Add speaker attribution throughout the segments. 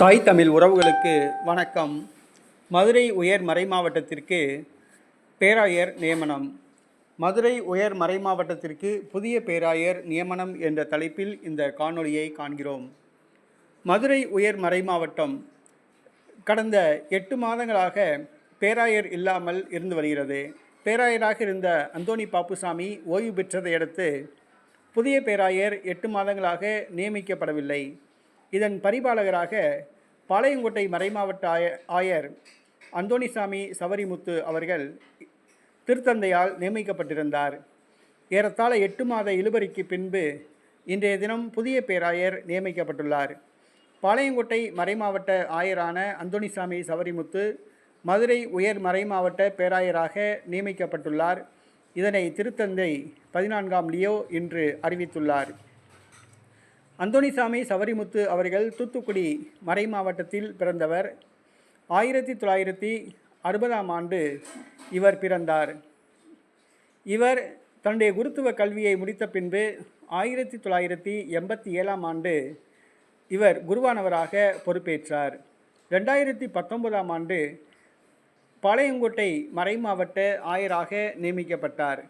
Speaker 1: தாய் தமிழ் உறவுகளுக்கு வணக்கம். மதுரை உயர் மறைமாவட்டத்திற்கு பேராயர் நியமனம். மதுரை உயர் மறை மாவட்டத்திற்கு புதிய பேராயர் நியமனம் என்ற தலைப்பில் இந்த காணொளியை காண்கிறோம். மதுரை உயர் மறைமாவட்டம் கடந்த எட்டு மாதங்களாக பேராயர் இல்லாமல் இருந்து வருகிறது. பேராயராக இருந்த அந்தோணி பாப்புசாமி ஓய்வு பெற்றதை அடுத்து புதிய பேராயர் எட்டு மாதங்களாக நியமிக்கப்படவில்லை. இதன் பரிபாலகராக பாளையங்கோட்டை மறைமாவட்ட ஆய ஆயர் அந்தோணிசாமி சவரிமுத்து அவர்கள் திருத்தந்தையால் நியமிக்கப்பட்டிருந்தார். ஏறத்தாழ எட்டு மாத இழுபறிக்கு பின்பு இன்றைய தினம் புதிய பேராயர் நியமிக்கப்பட்டுள்ளார். பாளையங்கோட்டை மறைமாவட்ட ஆயரான அந்தோணிசாமி சவரிமுத்து மதுரை உயர் மறைமாவட்ட பேராயராக நியமிக்கப்பட்டுள்ளார். இதனை திருத்தந்தை பதினான்காம் லியோ இன்று அறிவித்துள்ளார். அந்தோணிசாமி சவரிமுத்து அவர்கள் தூத்துக்குடி மறை மாவட்டத்தில் பிறந்தவர். ஆயிரத்தி தொள்ளாயிரத்தி அறுபதாம் ஆண்டு இவர் பிறந்தார். இவர் தன்னுடைய குருத்துவ கல்வியை முடித்த பின்பு ஆயிரத்தி தொள்ளாயிரத்தி எண்பத்தி ஏழாம் ஆண்டு இவர் குருவானவராக பொறுப்பேற்றார். ரெண்டாயிரத்தி பத்தொன்பதாம் ஆண்டு பாளையங்கோட்டை மறைமாவட்ட ஆயராக நியமிக்கப்பட்டார்.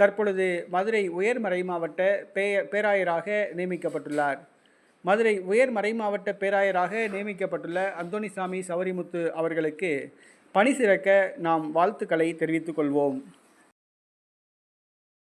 Speaker 1: தற்பொழுது மதுரை உயர் மறைமாவட்ட பே பேராயராக நியமிக்கப்பட்டுள்ளார். மதுரை உயர் மறைமாவட்ட பேராயராக நியமிக்கப்பட்டுள்ள அந்தோணிசாமி சவரிமுத்து அவர்களுக்கு பணி சிறக்க நாம் வாழ்த்துக்களை தெரிவித்துக் கொள்வோம்.